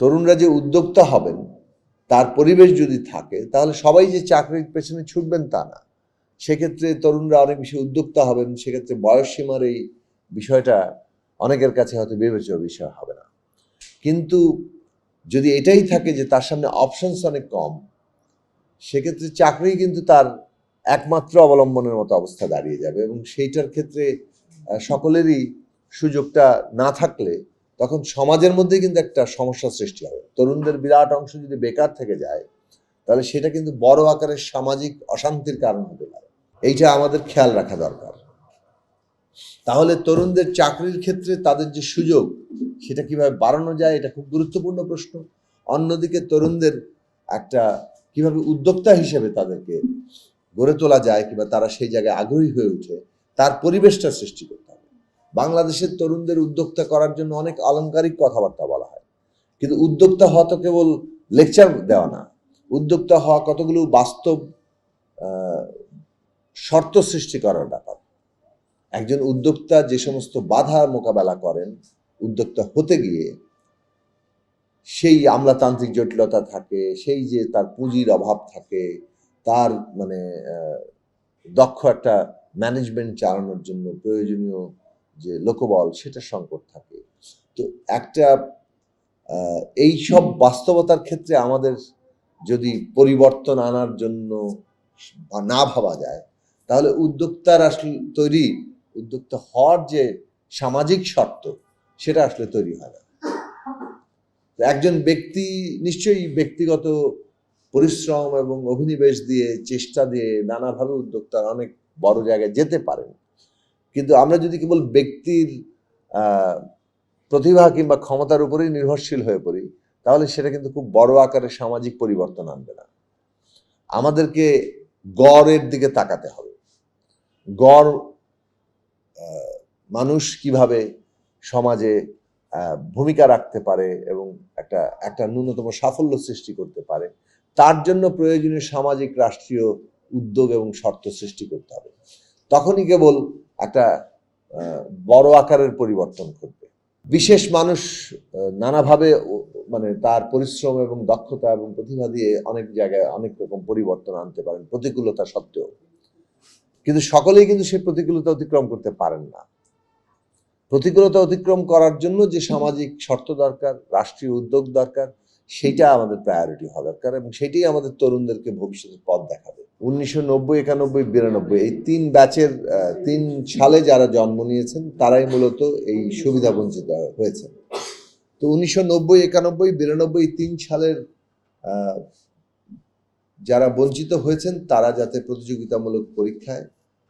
তরুণরা যে উদ্যোক্তা হবেন, তার পরিবেশ যদি থাকে, তাহলে সবাই যে চাকরির পেছনে ছুটবেন তা না। সেক্ষেত্রে তরুণরা অনেক বেশি উদ্যোক্তা হবেন, সেক্ষেত্রে বয়স সীমার এই বিষয়টা অনেকের কাছে হয়তো বিবেচ্য বিষয় হবে না। কিন্তু যদি এটাই থাকে যে তার সামনে অপশনস অনেক কম, সেক্ষেত্রে চাকরি কিন্তু তার একমাত্র অবলম্বনের মতো অবস্থা দাঁড়িয়ে যাবে এবং সেইটার ক্ষেত্রে সকলেরই সুযোগটা না থাকলে তখন সমাজের মধ্যে কিন্তু একটা সমস্যা সৃষ্টি হবে। তরুণদের বিরাট অংশ যদি বেকার থেকে যায়, তাহলে সেটা কিন্তু বড় আকারের সামাজিক অশান্তির কারণ হতে পারে। এইটা আমাদের খেয়াল রাখা দরকার। তাহলে তরুণদের চাকরির ক্ষেত্রে তাদের যে সুযোগ, সেটা কীভাবে বাড়ানো যায়, এটা খুব গুরুত্বপূর্ণ প্রশ্ন। অন্যদিকে তরুণদের একটা কীভাবে উদ্যোক্তা হিসেবে তাদেরকে গড়ে তোলা যায়, কিংবা তারা সেই জায়গায় আগ্রহী হয়ে ওঠে, তার পরিবেশটা সৃষ্টি হবে বাংলাদেশের তরুণদের উদ্যোক্তা করার জন্য অনেক আলংকারিক কথাবার্তা বলা হয়। কিন্তু উদ্যোক্তা হওয়া তো কেবল লেকচার দেওয়া না। উদ্যোক্তা হওয়া কতগুলো বাস্তব শর্ত সৃষ্টি করার ব্যাপার। একজন উদ্যোক্তা যে সমস্ত বাধা মোকাবেলা করেন, উদ্যোক্তা হতে গিয়ে সেই আমলাতান্ত্রিক জটিলতা থাকে, সেই যে তার পুঁজির অভাব থাকে, তার মানে দক্ষ একটা ম্যানেজমেন্ট চালানোর জন্য প্রয়োজনীয় যে লোকবল সেটা সংকট থাকে। তো একটা এই সব বাস্তবতার ক্ষেত্রে আমাদের যদি পরিবর্তন আনার জন্য না ভাবা যায়, তাহলে উদ্যোক্তার আসলে তৈরি, উদ্যোক্তা হওয়ার যে সামাজিক শর্ত, সেটা আসলে তৈরি হয় না। একজন ব্যক্তি নিশ্চয়ই ব্যক্তিগত পরিশ্রম এবং অভিনিবেশ দিয়ে, চেষ্টা দিয়ে নানাভাবে উদ্যোক্তা অনেক বড় জায়গায় যেতে পারেন কিন্তু আমরা যদি কেবল ব্যক্তির প্রতিভা কিংবা ক্ষমতার উপরেই নির্ভরশীল হয়ে পড়ি, তাহলে সেটা কিন্তু খুব বড় আকারে সামাজিক পরিবর্তন আনবে না। আমাদেরকে গড়ের দিকে তাকাতে হবে। গড় মানুষ কীভাবে সমাজে ভূমিকা রাখতে পারে এবং একটা একটা ন্যূনতম সাফল্য সৃষ্টি করতে পারে, তার জন্য প্রয়োজনীয় সামাজিক রাষ্ট্রীয় উদ্যোগ এবং শর্ত সৃষ্টি করতে হবে। তখনই কেবল একটা বড় আকারের পরিবর্তন ঘটবে। বিশেষ মানুষ নানাভাবে মানে তার পরিশ্রম এবং দক্ষতা এবং প্রতিভা দিয়ে অনেক জায়গায় অনেক রকম পরিবর্তন আনতে পারেন, প্রতিকূলতা সত্ত্বেও। কিন্তু সকলেই কিন্তু সেই প্রতিকূলতা অতিক্রম করতে পারেন না। প্রতিকূলতা অতিক্রম করার জন্য যে সামাজিক শর্ত দরকার, রাষ্ট্রীয় উদ্যোগ দরকার, সেইটা আমাদের প্রায়োরিটি হওয়া দরকার এবং সেটাই আমাদের তরুণদেরকে ভবিষ্যতের পথ দেখাবে। উনিশশো নব্বই, একানব্বই, বিরানব্বই, এই তিন ব্যাচের তিন সালে যারা জন্ম নিয়েছেন, তারাই মূলত এই সুবিধা বঞ্চিত হয়েছেন। তো উনিশশো নব্বই, একানব্বই, বিরানব্বই তিন সালের যারা বঞ্চিত হয়েছেন, তারা যাতে প্রতিযোগিতামূলক পরীক্ষায়,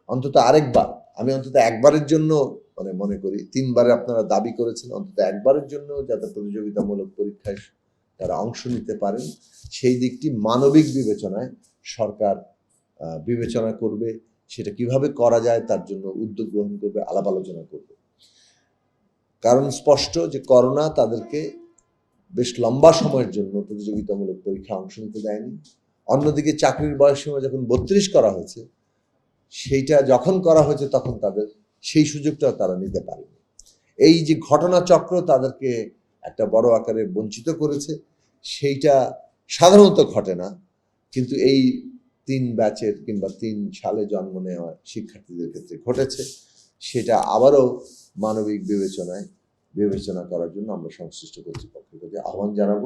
অন্তত আরেকবার, আমি অন্তত একবারের জন্য মানে মনে করি, তিনবারে আপনারা দাবি করেছেন, অন্তত একবারের জন্য যাতে প্রতিযোগিতামূলক পরীক্ষায় তারা অংশ নিতে পারেন। সেই দিকটি মানবিক বিবেচনায় সরকার বিবেচনা করবে, সেটা কীভাবে করা যায় তার জন্য উদ্যোগ গ্রহণ করবে, আলাপ আলোচনা করবে। কারণ স্পষ্ট যে করোনা তাদেরকে বেশ লম্বা সময়ের জন্য প্রতিযোগিতামূলক পরীক্ষা অংশ নিতে দেয়নি। অন্যদিকে চাকরির বয়স যখন বত্রিশ করা হয়েছে, সেইটা যখন করা হয়েছে তখন তাদের সেই সুযোগটা তারা নিতে পারেনি। এই যে ঘটনাচক্র তাদেরকে একটা বড় আকারে বঞ্চিত করেছে, সেইটা সাধারণত ঘটে না। কিন্তু এই তিন ব্যাচের কিংবা তিন সালে জন্ম নেওয়া শিক্ষার্থীদের ক্ষেত্রে ঘটেছে। সেটা আবারও মানবিক বিবেচনায় বিবেচনা করার জন্য আমরা সংশ্লিষ্ট কর্তৃপক্ষের কাছে আহ্বান জানাব।